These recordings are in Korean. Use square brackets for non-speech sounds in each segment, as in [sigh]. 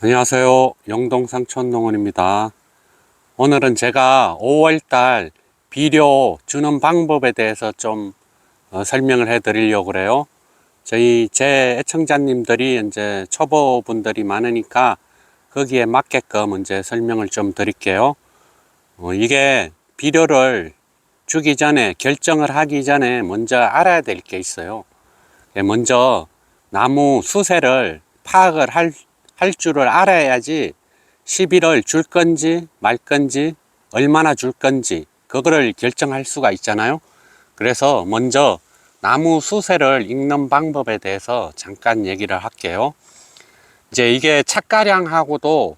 안녕하세요. 영동 상촌농원입니다. 오늘은 제가 5월달 비료 주는 방법에 대해서 좀 어, 설명을 해 드리려고 그래요. 저희 제 애청자님들이 이제 초보분들이 많으니까 거기에 맞게끔 이제 설명을 좀 드릴게요. 어, 이게 비료를 주기 전에 결정을 하기 전에 먼저 알아야 될 게 있어요. 예, 먼저 나무 수세를 파악을 할, 할 줄을 알아야지 시비를 줄 건지 말 건지 얼마나 줄 건지 그거를 결정할 수가 있잖아요. 그래서 먼저 나무 수세를 읽는 방법에 대해서 잠깐 얘기를 할게요. 이제 이게 착가량하고도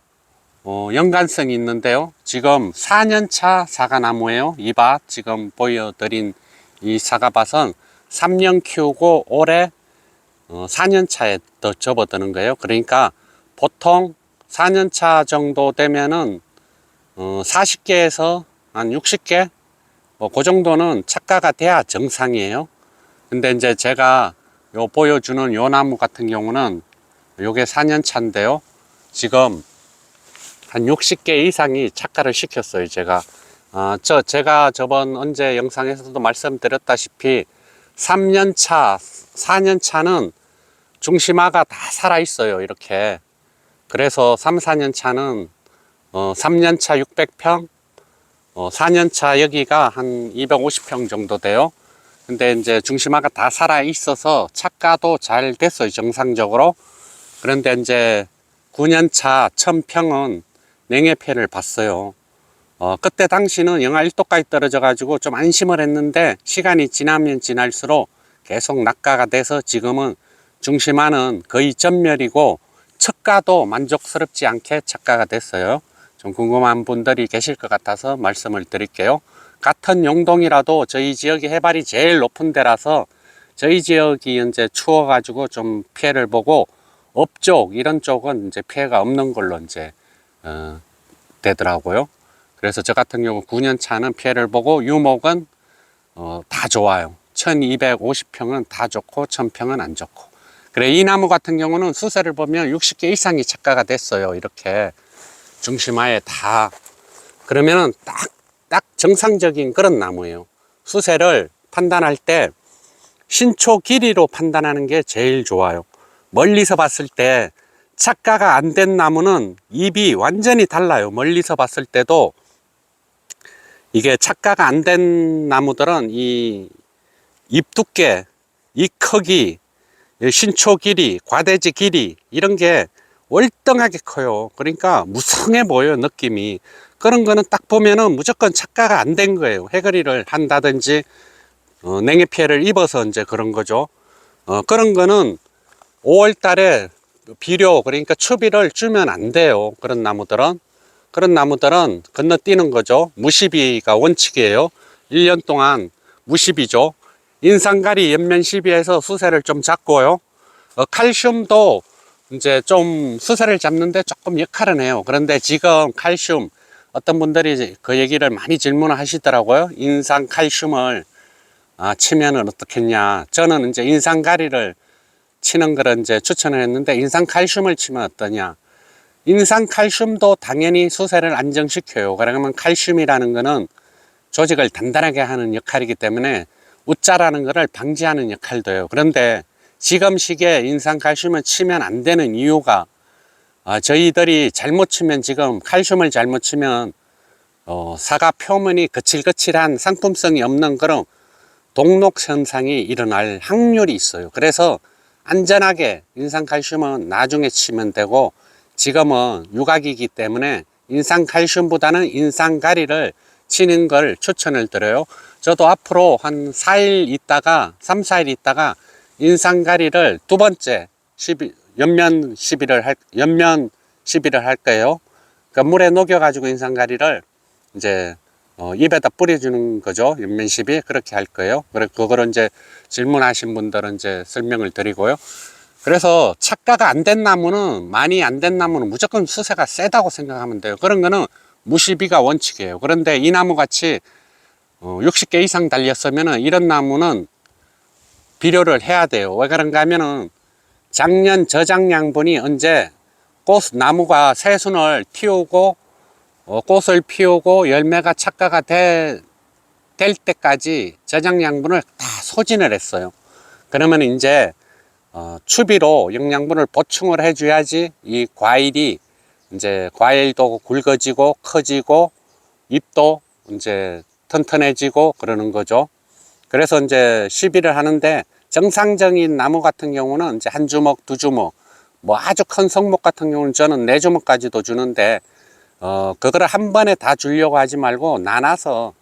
어, 연관성이 있는데요. 지금 4년차 사과나무예요. 이 밭 지금 보여드린 이 사과밭은 3년 키우고 올해 어, 4년차에 더 접어드는 거예요. 그러니까 보통 4년차 정도 되면은 어, 40개에서 한 60개 뭐 그 정도는 착가가 돼야 정상이에요. 근데 이제 제가 요 보여주는 요 나무 같은 경우는 요게 4년차인데요. 지금 한 60개 이상이 착가를 시켰어요, 제가. 어, 저, 제가 저번 언제 영상에서도 말씀드렸다시피 3년차, 4년차는 중심화가 다 살아있어요, 이렇게. 그래서 3, 4년 차는 어, 3년 차 600평, 어, 4년 차 여기가 한 250평 정도 돼요. 근데 이제 중심화가 다 살아 있어서 착가도 잘 됐어요, 정상적으로. 그런데 이제 9년 차 1000평은 냉해패를 봤어요. 어, 그때 당시는 영하 1도까지 떨어져 가지고 좀 안심을 했는데 시간이 지나면 지날수록 계속 낙가가 돼서 지금은 중심화는 거의 전멸이고 척가도 만족스럽지 않게 착가가 됐어요. 좀 궁금한 분들이 계실 것 같아서 말씀을 드릴게요. 같은 용동이라도 저희 지역이 해발이 제일 높은 데라서 저희 지역이 이제 추워가지고 좀 피해를 보고 업쪽 이런 쪽은 이제 피해가 없는 걸로 이제 어, 되더라고요. 그래서 저 같은 경우 9년 차는 피해를 보고 유목은 어, 다 좋아요. 1250평은 다 좋고 1000평은 안 좋고. 그래 이 나무 같은 경우는 수세를 보면 60개 이상이 착가가 됐어요. 이렇게 중심화에 다 그러면은 딱, 딱 정상적인 그런 나무예요. 수세를 판단할 때 신초 길이로 판단하는 게 제일 좋아요. 멀리서 봤을 때 착가가 안 된 나무는 잎이 완전히 달라요. 멀리서 봤을 때도 이게 착가가 안 된 나무들은 이 잎 두께, 이 크기, 이 신초 길이, 과대지 길이 이런 게 월등하게 커요. 그러니까 무성해 보여요, 느낌이. 그런 거는 딱 보면은 무조건 착가가 안 된 거예요. 해거리를 한다든지 어, 냉해 피해를 입어서 이제 그런 거죠. 어, 그런 거는 5월 달에 비료 그러니까 추비를 주면 안 돼요. 그런 나무들은 그런 나무들은 건너뛰는 거죠. 무시비가 원칙이에요. 1년 동안 무시비죠. 인상가리 연면 시비에서 수세를 좀 잡고요. 어, 칼슘도 이제 좀 수세를 잡는데 조금 역할은 해요. 그런데 지금 칼슘 어떤 분들이 그 얘기를 많이 질문을 하시더라고요. 인상 칼슘을 아, 치면은 어떻겠냐. 저는 이제 인상가리를 치는 거를 이제 추천을 했는데 인상 칼슘을 치면 어떠냐. 인상 칼슘도 당연히 수세를 안정시켜요. 그러면 칼슘이라는 거는 조직을 단단하게 하는 역할이기 때문에 웃자라는 것을 방지하는 역할도 해요. 그런데 지금 시기에 인상 칼슘을 치면 안 되는 이유가 아, 저희들이 잘못 치면 지금 칼슘을 잘못 치면 어, 사과 표면이 거칠거칠한 상품성이 없는 그런 동록 현상이 일어날 확률이 있어요. 그래서 안전하게 인산칼슘은 나중에 치면 되고 지금은 유각이기 때문에 인산칼슘보다는 인산가리를 치는 걸 추천을 드려요. 저도 앞으로 한 4일 있다가 3, 4일 있다가 인산가리를 두 번째 12, 연면 시비를 할 연면 시비를 할 거예요. 그러니까 물에 녹여 가지고 인산가리를 이제 어, 입에다 뿌려주는 거죠. 연면십이 그렇게 할 거예요. 그래 그거를 이제 질문하신 분들은 이제 설명을 드리고요. 그래서 착가가 안 된 나무는 많이 안 된 나무는 무조건 수세가 세다고 생각하면 돼요. 그런 거는 무시비가 원칙이에요. 그런데 이 나무 같이 어, 60개 이상 달렸으면은 이런 나무는 비료를 해야 돼요. 왜 그런가 하면은 작년 저장 양분이 언제 꽃 나무가 새순을 틔우고 어, 꽃을 피우고 열매가 착가가 되, 될 때까지 저장 양분을 다 소진을 했어요. 그러면 이제 어, 추비로 영양분을 보충을 해줘야지 이 과일이 이제 과일도 굵어지고 커지고 잎도 이제 튼튼해지고 그러는 거죠. 그래서 이제 시비를 하는데 정상적인 나무 같은 경우는 이제 한 주먹, 두 주먹, 뭐 아주 큰 성목 같은 경우는 저는 네 주먹까지도 주는데 어 그거를 한 번에 다 주려고 하지 말고 나눠서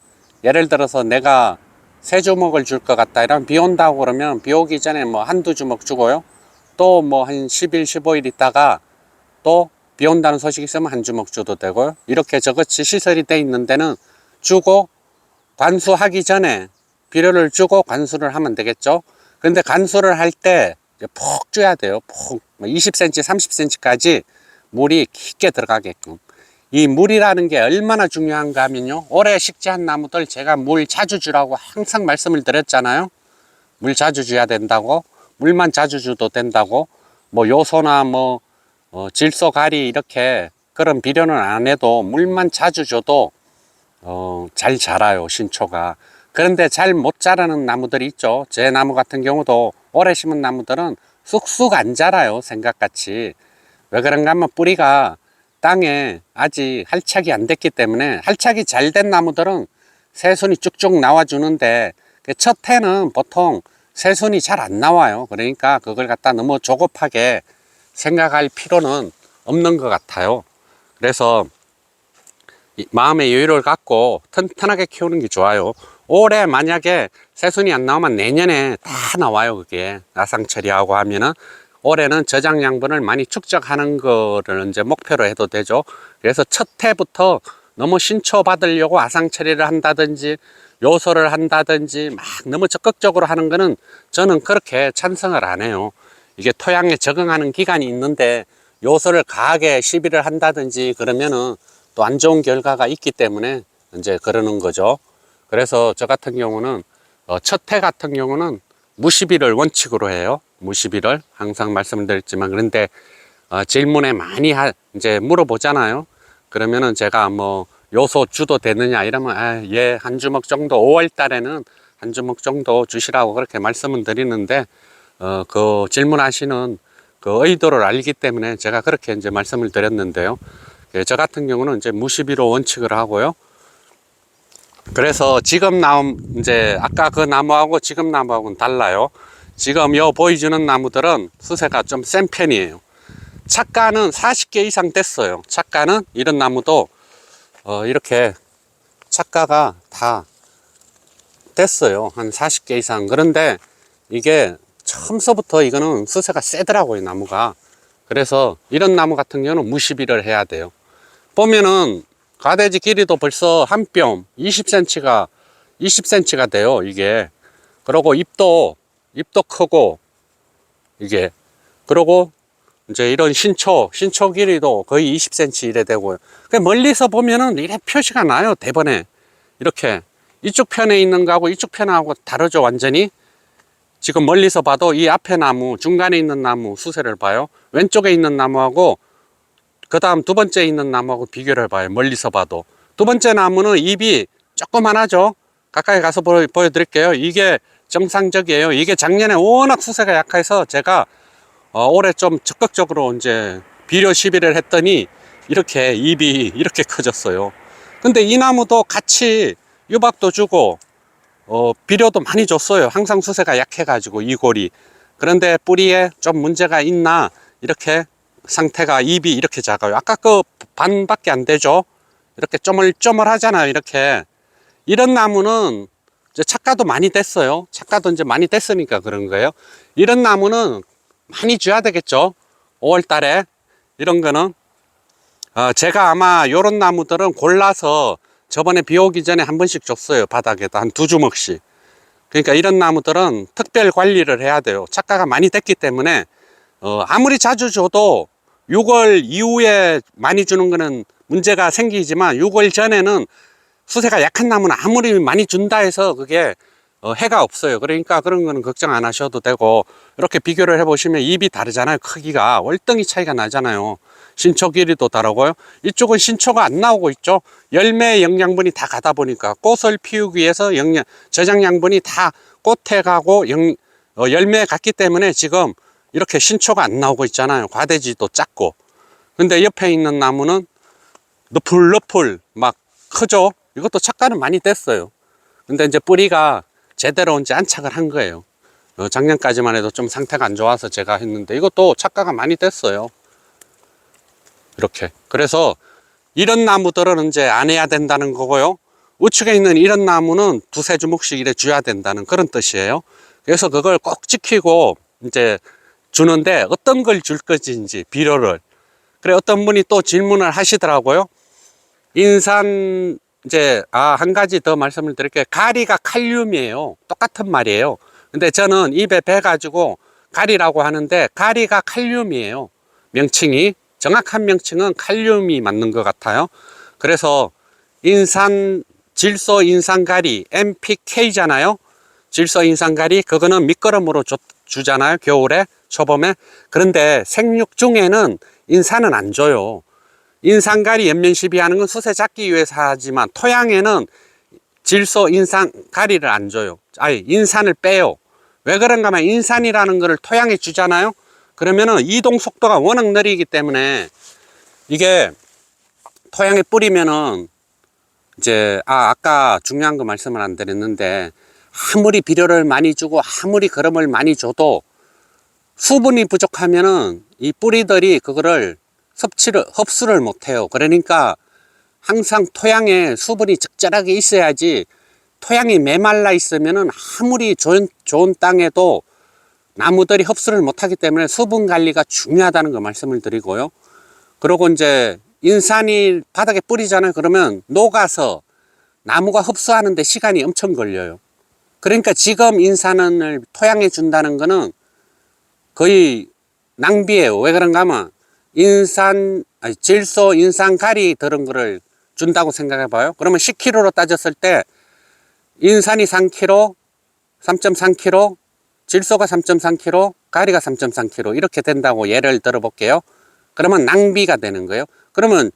예를 들어서 내가 세 주먹을 줄 것 같다 이러면 비 온다고 그러면 비 오기 전에 뭐 한두 주먹 주고요 또 뭐 한 10일 15일 있다가 또 비 온다는 소식이 있으면 한 주먹 줘도 되고요 이렇게 저같이 시설이 돼 있는 데는 주고 관수하기 전에 비료를 주고 관수를 하면 되겠죠? 근데 관수를 할때푹 줘야 돼요. 푹. 20cm 30cm까지 물이 깊게 들어가게끔. 이 물이라는 게 얼마나 중요한가 하면요. 오래 식재한 나무들 제가 물 자주 주라고 항상 말씀을 드렸잖아요. 물 자주 줘야 된다고 물만 자주 줘도 된다고 뭐 요소나 뭐 어, 질소 가리 이렇게 그런 비료는 안 해도 물만 자주 줘도 어, 잘 자라요 신초가. 그런데 잘 못 자라는 나무들이 있죠. 제 나무 같은 경우도 오래 심은 나무들은 쑥쑥 안 자라요 생각같이. 왜 그런가 하면 뿌리가 땅에 아직 할착이 안 됐기 때문에 할착이 잘 된 나무들은 새순이 쭉쭉 나와 주는데 그첫 해는 보통 새순이 잘 안 나와요. 그러니까 그걸 갖다 너무 조급하게 생각할 필요는 없는 것 같아요 그래서 이 마음의 여유를 갖고 튼튼하게 키우는 게 좋아요. 올해 만약에 새순이 안 나오면 내년에 다 나와요. 그게 나상 처리하고 하면은 올해는 저장 양분을 많이 축적하는 거를 이제 목표로 해도 되죠. 그래서 첫 해부터 너무 신초 받으려고 아상 처리를 한다든지 요소를 한다든지 막 너무 적극적으로 하는 거는 저는 그렇게 찬성을 안 해요. 이게 토양에 적응하는 기간이 있는데 요소를 과하게 시비를 한다든지 그러면은 또 안 좋은 결과가 있기 때문에 이제 그러는 거죠. 그래서 저 같은 경우는 어, 첫해 같은 경우는 무시비를 원칙으로 해요. 무시비를 항상 말씀을 드렸지만 그런데 어, 질문에 많이 하, 이제 물어보잖아요. 그러면은 제가 뭐 요소 주도 되느냐 이러면 아, 예, 한 주먹 정도 5월 달에는 한 주먹 정도 주시라고 그렇게 말씀을 드리는데 어, 그 질문하시는 그 의도를 알기 때문에 제가 그렇게 이제 말씀을 드렸는데요. 예, 저 같은 경우는 이제 무시비로 원칙을 하고요. 그래서 지금 나온 이제 아까 그 나무하고 지금 나무하고는 달라요. 지금 요 보여주는 나무들은 수세가 좀 센 편이에요. 착가는 40개 이상 됐어요. 착가는 이런 나무도 어 이렇게 착가가 다 됐어요. 한 40개 이상. 그런데 이게 처음서부터 이거는 수세가 세더라고요, 나무가. 그래서 이런 나무 같은 경우는 무시비를 해야 돼요. 보면은 가대지 길이도 벌써 한 뼘 20cm가 20cm가 돼요 이게. 그리고 잎도 잎도 크고 이게. 그리고 이제 이런 신초 신초 길이도 거의 20cm 이래 되고요. 그 멀리서 보면은 이래 표시가 나요 대번에. 이렇게. 이쪽 편에 있는 거하고 이쪽 편하고 다르죠 완전히 지금 멀리서 봐도 이 앞에 나무 중간에 있는 나무 수세를 봐요 왼쪽에 있는 나무하고 그 다음 두 번째 있는 나무하고 비교를 해봐요. 멀리서 봐도. 두 번째 나무는 잎이 조그만하죠. 가까이 가서 보여, 보여드릴게요. 이게 정상적이에요. 이게 작년에 워낙 수세가 약해서 제가 어, 올해 좀 적극적으로 이제 비료 시비를 했더니 이렇게 잎이 이렇게 커졌어요. 근데 이 나무도 같이 유박도 주고 어, 비료도 많이 줬어요. 항상 수세가 약해가지고 이 골이. 그런데 뿌리에 좀 문제가 있나 이렇게 상태가 잎이 이렇게 작아요. 아까 그 반밖에 안 되죠. 이렇게 쪼물쪼물 하잖아요. 이렇게. 이런 나무는 이제 착가도 많이 됐어요. 착가도 이제 많이 됐으니까 그런 거예요. 이런 나무는 많이 줘야 되겠죠. 5월 달에. 이런 거는. 어, 제가 아마 요런 나무들은 골라서 저번에 비 오기 전에 한 번씩 줬어요. 바닥에다 한 두 주먹씩. 그러니까 이런 나무들은 특별 관리를 해야 돼요. 착가가 많이 됐기 때문에 어, 아무리 자주 줘도 6월 이후에 많이 주는 거는 문제가 생기지만 6월 전에는 수세가 약한 나무는 아무리 많이 준다 해서 그게 어, 해가 없어요. 그러니까 그런 거는 걱정 안 하셔도 되고 이렇게 비교를 해보시면 잎이 다르잖아요. 크기가 월등히 차이가 나잖아요. 신초 길이도 다르고요. 이쪽은 신초가 안 나오고 있죠. 열매 영양분이 다 가다 보니까 꽃을 피우기 위해서 영양, 저장 양분이 다 꽃에 가고 영, 어, 열매에 갔기 때문에 지금 이렇게 신초가 안 나오고 있잖아요. 과대지도 작고. 근데 옆에 있는 나무는 너풀너풀 막 크죠. 이것도 착과는 많이 됐어요. 근데 이제 뿌리가 제대로 이제 안착을 한 거예요. 어, 작년까지만 해도 좀 상태가 안 좋아서 제가 했는데 이것도 착과가 많이 됐어요. 이렇게. 그래서 이런 나무들은 이제 안 해야 된다는 거고요. 우측에 있는 이런 나무는 두세 주먹씩 이래 줘야 된다는 그런 뜻이에요. 그래서 그걸 꼭 지키고 이제 주는데 어떤 걸 줄 것인지 비료를. 그래 어떤 분이 또 질문을 하시더라고요. 인산 이제 아 한 가지 더 말씀을 드릴게요. 가리가 칼륨이에요. 똑같은 말이에요. 근데 저는 입에 배 가지고 가리라고 하는데 가리가 칼륨이에요. 명칭이 정확한 명칭은 칼륨이 맞는 것 같아요. 그래서 인산 질소 인산가리 NPK잖아요. 질소 인산가리 그거는 밑거름으로 주, 주잖아요. 겨울에 초봄에. 그런데 생육 중에는 인산은 안 줘요. 인산가리 연면시비 하는 건 수세 잡기 위해서 하지만 토양에는 질소 인산가리를 안 줘요. 아니 인산을 빼요. 왜 그런가 하면 인산이라는 거를 토양에 주잖아요. 그러면은 이동 속도가 워낙 느리기 때문에 이게 토양에 뿌리면은 이제 아 아까 중요한 거 말씀을 안 드렸는데 아무리 비료를 많이 주고 아무리 거름을 많이 줘도 수분이 부족하면은 이 뿌리들이 그거를 섭취를 흡수를 못해요. 그러니까 항상 토양에 수분이 적절하게 있어야지 토양이 메말라 있으면은 아무리 좋은, 좋은 땅에도 나무들이 흡수를 못하기 때문에 수분 관리가 중요하다는 거 말씀을 드리고요. 그리고 이제 인산이 바닥에 뿌리잖아요. 그러면 녹아서 나무가 흡수하는데 시간이 엄청 걸려요. 그러니까 지금 인산을 토양에 준다는 거는 거의 낭비예요. 왜 그런가 하면 인산, 아니, 질소, 인산, 가리 들은 거를 준다고 생각해 봐요. 그러면 10kg로 따졌을 때 인산이 3kg, 3.3kg, 질소가 3.3kg, 가리가 3.3kg 이렇게 된다고 예를 들어 볼게요. 그러면 낭비가 되는 거예요. 그러면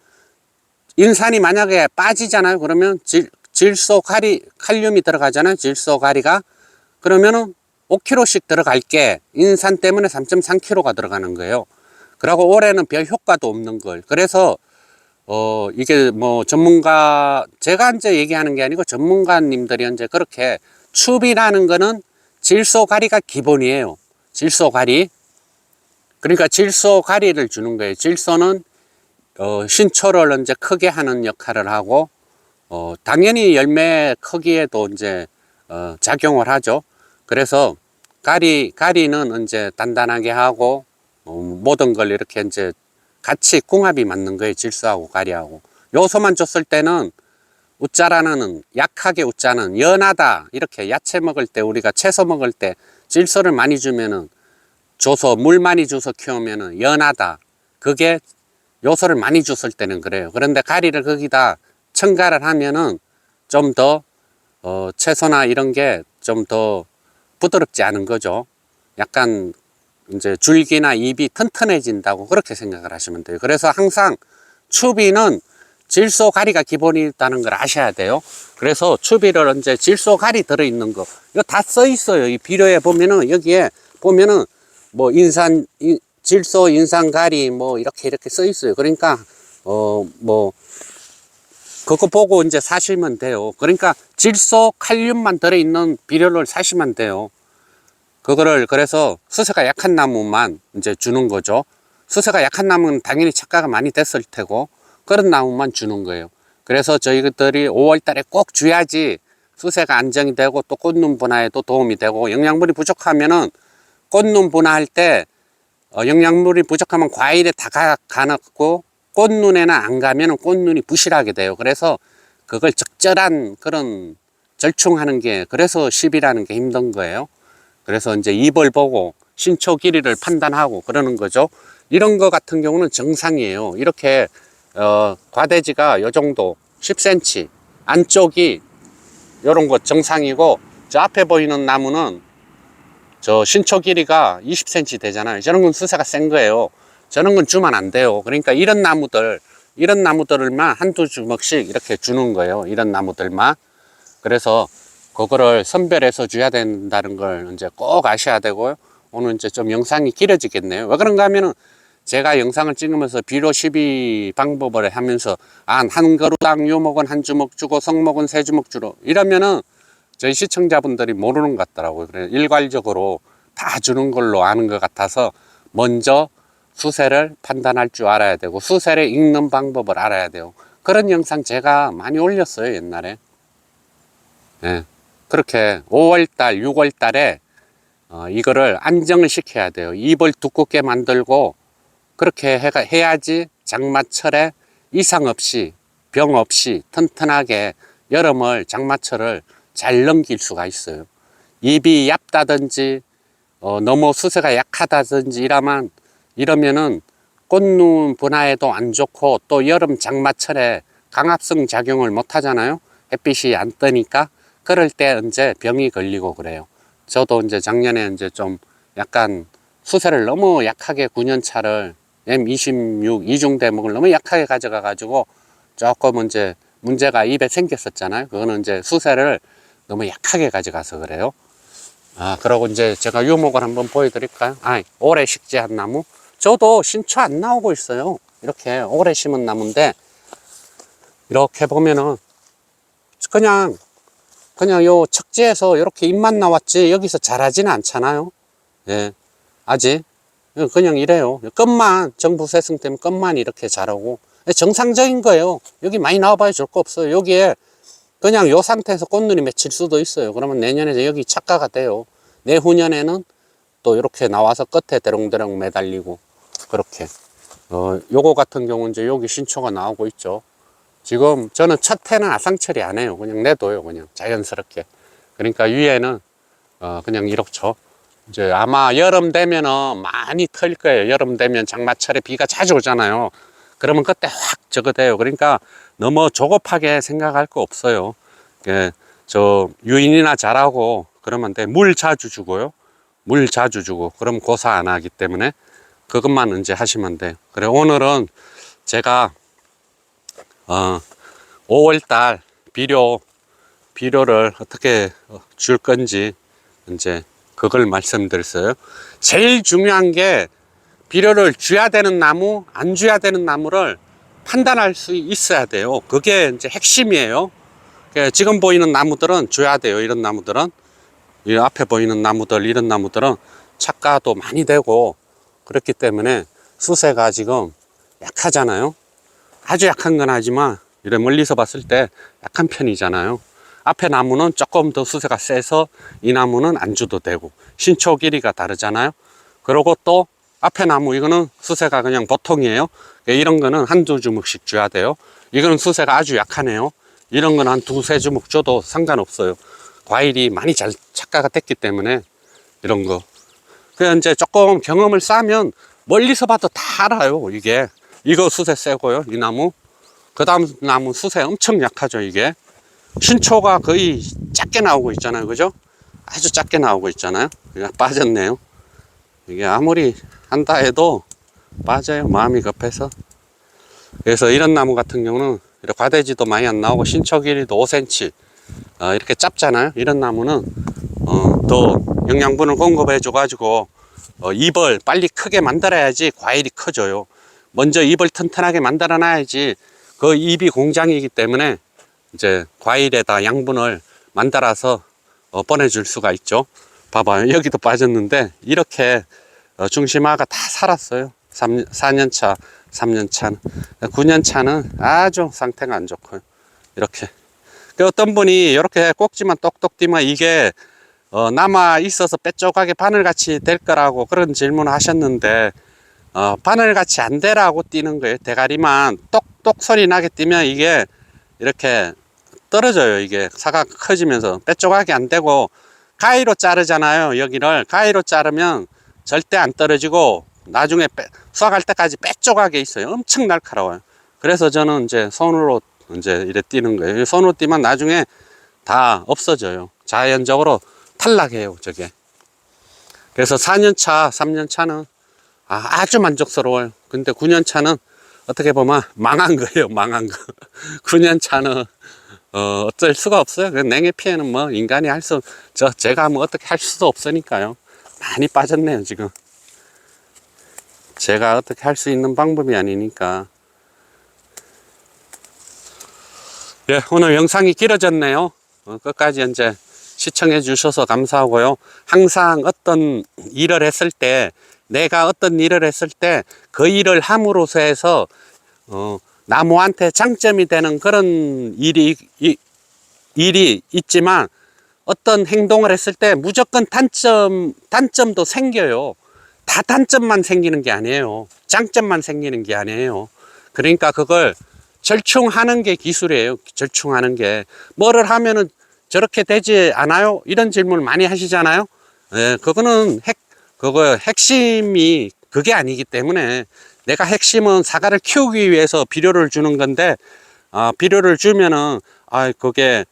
인산이 만약에 빠지잖아요. 그러면 질, 질소, 가리, 칼륨이 들어가잖아요. 질소, 가리가. 그러면은 5kg씩 들어갈 게 인산 때문에 3.3kg가 들어가는 거예요. 그리고 올해는 별 효과도 없는 걸. 그래서 어 이게 뭐 전문가 제가 이제 얘기하는 게 아니고 전문가님들이 이제 그렇게 추비라는 거는 질소 가리가 기본이에요. 질소 가리. 그러니까 질소 가리를 주는 거예요. 질소는 어 신초를 이제 크게 하는 역할을 하고 어 당연히 열매 크기에도 이제 어 작용을 하죠. 그래서 가리 가리는 이제 단단하게 하고 어, 모든 걸 이렇게 이제 같이 궁합이 맞는 거예요. 질소하고 가리하고. 요소만 줬을 때는 우짜라는 약하게 우짜는 연하다. 이렇게 야채 먹을 때 우리가 채소 먹을 때 질소를 많이 주면은 줘서 물 많이 줘서 키우면은 연하다. 그게 요소를 많이 줬을 때는 그래요. 그런데 가리를 거기다 첨가를 하면은 좀더 어, 채소나 이런 게 좀 더 부드럽지 않은 거죠. 약간 이제 줄기나 잎이 튼튼해진다고 그렇게 생각을 하시면 돼요. 그래서 항상 추비는 질소 가리가 기본이다는 걸 아셔야 돼요. 그래서 추비를 이제 질소 가리 들어있는 거 이거 다 써 있어요. 이 비료에 보면은 여기에 보면은 뭐 인산 인- 질소 인산 가리 뭐 이렇게 이렇게 써 있어요. 그러니까 어 뭐 그거 보고 이제 사시면 돼요. 그러니까 질소 칼륨만 들어있는 비료를 사시면 돼요. 그거를 그래서 수세가 약한 나무만 이제 주는 거죠. 수세가 약한 나무는 당연히 착과가 많이 됐을 테고 그런 나무만 주는 거예요. 그래서 저희들이 5월 달에 꼭 줘야지 수세가 안정이 되고 또 꽃눈 분화에도 도움이 되고 영양분이 부족하면은 꽃눈 분화할 때 어, 영양물이 부족하면 과일에 다 가, 가놓고 꽃눈에는 안 가면은 꽃눈이 부실하게 돼요. 그래서 그걸 적절한 그런 절충하는 게 그래서 10이라는 게 힘든 거예요. 그래서 이제 입을 보고 신초 길이를 판단하고 그러는 거죠. 이런 거 같은 경우는 정상이에요. 이렇게 어, 과대지가 요 정도 10cm 안쪽이 요런 거 정상이고 저 앞에 보이는 나무는 저 신초 길이가 20cm 되잖아요. 저런 건 수세가 센 거예요. 저런 건 주면 안 돼요. 그러니까 이런 나무들, 이런 나무들만 한두 주먹씩 이렇게 주는 거예요. 이런 나무들만. 그래서 그거를 선별해서 줘야 된다는 걸 이제 꼭 아셔야 되고요. 오늘 이제 좀 영상이 길어지겠네요. 왜 그런가 하면은 제가 영상을 찍으면서 비료 시비 방법을 하면서 아, 한 그루당 요목은 한 주먹 주고 성목은 세 주먹 주로 이러면은 저희 시청자분들이 모르는 것 같더라고요. 그래 일괄적으로 다 주는 걸로 아는 것 같아서 먼저 수세를 판단할 줄 알아야 되고 수세를 읽는 방법을 알아야 돼요. 그런 영상 제가 많이 올렸어요 옛날에. 예. 그렇게 5월달, 6월달에 어, 이거를 안정을 시켜야 돼요. 입을 두껍게 만들고 그렇게 해야지 장마철에 이상 없이 병 없이 튼튼하게 여름을 장마철을 잘 넘길 수가 있어요. 입이 얇다든지 어, 너무 수세가 약하다든지 이러면 이러면은 꽃눈 분화에도 안 좋고 또 여름 장마철에 강압성 작용을 못 하잖아요. 햇빛이 안 뜨니까 그럴 때 이제 병이 걸리고 그래요. 저도 이제 작년에 이제 좀 약간 수세를 너무 약하게 9년 차를 M26 이중 대목을 너무 약하게 가져가 가지고 조금 이제 문제가 입에 생겼었잖아요. 그거는 이제 수세를 너무 약하게 가져가서 그래요. 아, 그러고 이제 제가 유목을 한번 보여드릴까요? 아, 오래 식재한 나무. 저도 신초 안 나오고 있어요. 이렇게 오래 심은 나무인데, 이렇게 보면은, 그냥, 그냥 요 척지에서 이렇게 잎만 나왔지, 여기서 자라지는 않잖아요. 예, 아직. 그냥 이래요. 끝만, 정부 세승 때문에 끝만 이렇게 자라고. 정상적인 거예요. 여기 많이 나와봐야 줄 거 없어요. 여기에 그냥 요 상태에서 꽃눈이 맺힐 수도 있어요. 그러면 내년에 여기 착가가 돼요. 내후년에는 또 이렇게 나와서 끝에 대롱대롱 매달리고 그렇게. 어, 요거 같은 경우는 이제 여기 신초가 나오고 있죠. 지금 저는 첫 해는 아상처리 안 해요. 그냥 내둬요. 그냥 자연스럽게. 그러니까 위에는 어, 그냥 이렇죠. 이제 아마 여름 되면은 많이 털 거예요. 여름 되면 장마철에 비가 자주 오잖아요. 그러면 그때 확 돼요. 그러니까 너무 조급하게 생각할 거 없어요. 예, 저 유인이나 잘하고 그러면 돼. 물 자주 주고요. 물 자주 주고 그럼 고사 안 하기 때문에 그것만 이제 하시면 돼요. 그래 오늘은 제가 어 5월달 비료 비료를 어떻게 줄 건지 이제 그걸 말씀드렸어요. 제일 중요한 게 비료를 줘야 되는 나무, 안 줘야 되는 나무를 판단할 수 있어야 돼요. 그게 이제 핵심이에요. 그 지금 보이는 나무들은 줘야 돼요. 이런 나무들은. 이 앞에 보이는 나무들, 이런 나무들은 착가도 많이 되고 그렇기 때문에 수세가 지금 약하잖아요. 아주 약한 건 하지만 이래 멀리서 봤을 때 약한 편이잖아요. 앞에 나무는 조금 더 수세가 세서 이 나무는 안 줘도 되고 신초 길이가 다르잖아요. 그리고 또 앞에 나무 이거는 수세가 그냥 보통이에요. 이런 거는 한두 주먹씩 줘야 돼요. 이거는 수세가 아주 약하네요. 이런 거는 한 두세 주먹 줘도 상관없어요. 과일이 많이 잘 착가가 됐기 때문에 이런 거. 그냥 이제 조금 경험을 쌓으면 멀리서 봐도 다 알아요. 이게 이거 수세 세고요. 이 나무. 그 다음 나무 수세 엄청 약하죠. 이게 신초가 거의 작게 나오고 있잖아요. 그죠? 아주 작게 나오고 있잖아요. 그냥 빠졌네요. 이게 아무리 한다 해도 빠져요. 마음이 급해서. 그래서 이런 나무 같은 경우는 과대지도 많이 안 나오고 신초 길이도 5cm 어, 이렇게 짧잖아요. 이런 나무는 어, 더 영양분을 공급해 줘 가지고 어, 잎을 빨리 크게 만들어야지 과일이 커져요. 먼저 잎을 튼튼하게 만들어 놔야지 그 잎이 공장이기 때문에 이제 과일에다 양분을 만들어서 어, 보내줄 수가 있죠. 봐봐요. [laughs] 여기도 빠졌는데 이렇게 어, 중심화가 다 살았어요. 3, 4년 차, 3년 차는. 9년 차는 아주 상태가 안 좋고요. 이렇게. 그 어떤 분이 이렇게 꼭지만 똑똑 띄면 이게 어, 남아 있어서 빼쪽하게 바늘같이 될 거라고 그런 질문을 하셨는데 어, 바늘같이 안 되라고 띄는 거예요. 대가리만 똑똑 소리 나게 띄면 이게 이렇게 떨어져요. 이게 사가 커지면서 빼쪽하게 안 되고 가위로 자르잖아요. 여기를 가위로 자르면 절대 안 떨어지고 나중에 빼, 수확할 때까지 빼쪽하게 있어요. 엄청 날카로워요. 그래서 저는 이제 손으로 이제 이래 띄는 거예요. 손으로 띄면 나중에 다 없어져요. 자연적으로 탈락해요. 저게. 그래서 4년 차, 3년 차는 아, 아주 만족스러워요. 근데 9년 차는 어떻게 보면 망한 거예요. 망한 거. [laughs] 9년 차는 어, 어쩔 수가 없어요. 그 냉해 피해는 뭐 인간이 할 수, 저, 제가 뭐 어떻게 할 수도 없으니까요. 많이 빠졌네요, 지금. 제가 어떻게 할 수 있는 방법이 아니니까. 예, 오늘 영상이 길어졌네요. 어, 끝까지 이제 시청해 주셔서 감사하고요. 항상 어떤 일을 했을 때, 내가 어떤 일을 했을 때, 그 일을 함으로써 해서, 어, 나무한테 장점이 되는 그런 일이, 이- 일이 있지만, 어떤 행동을 했을 때 무조건 단점, 단점도 생겨요. 다 단점만 생기는 게 아니에요. 장점만 생기는 게 아니에요. 그러니까 그걸 절충하는 게 기술이에요. 절충하는 게. 뭐를 하면은 저렇게 되지 않아요? 이런 질문을 많이 하시잖아요. 예, 그거는 핵, 그거 핵심이 그게 아니기 때문에 내가 핵심은 사과를 키우기 위해서 비료를 주는 건데, 아, 비료를 주면은, 아, 그게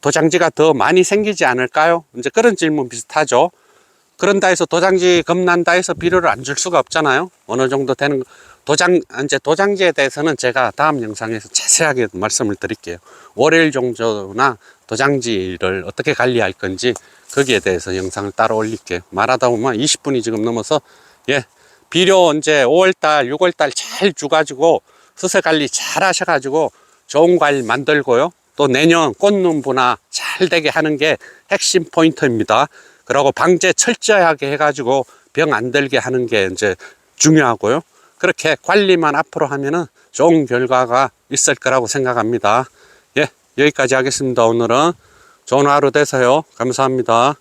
도장지가 더 많이 생기지 않을까요? 이제 그런 질문 비슷하죠. 그런다 해서 도장지 겁난다 해서 비료를 안 줄 수가 없잖아요. 어느 정도 되는 거. 도장 이제 도장지에 대해서는 제가 다음 영상에서 자세하게 말씀을 드릴게요. 월요일 정도나 도장지를 어떻게 관리할 건지 거기에 대해서 영상을 따로 올릴게요. 말하다 보면 20분이 지금 넘어서 예 비료 이제 5월달, 6월달 잘 주가지고 수세 관리 잘 하셔가지고 좋은 과일 만들고요. 또 내년 꽃눈부나 잘 되게 하는 게 핵심 포인트입니다. 그리고 방제 철저하게 해가지고 병 안 들게 하는 게 이제 중요하고요. 그렇게 관리만 앞으로 하면은 좋은 결과가 있을 거라고 생각합니다. 예, 여기까지 하겠습니다. 오늘은 좋은 하루 되세요. 감사합니다.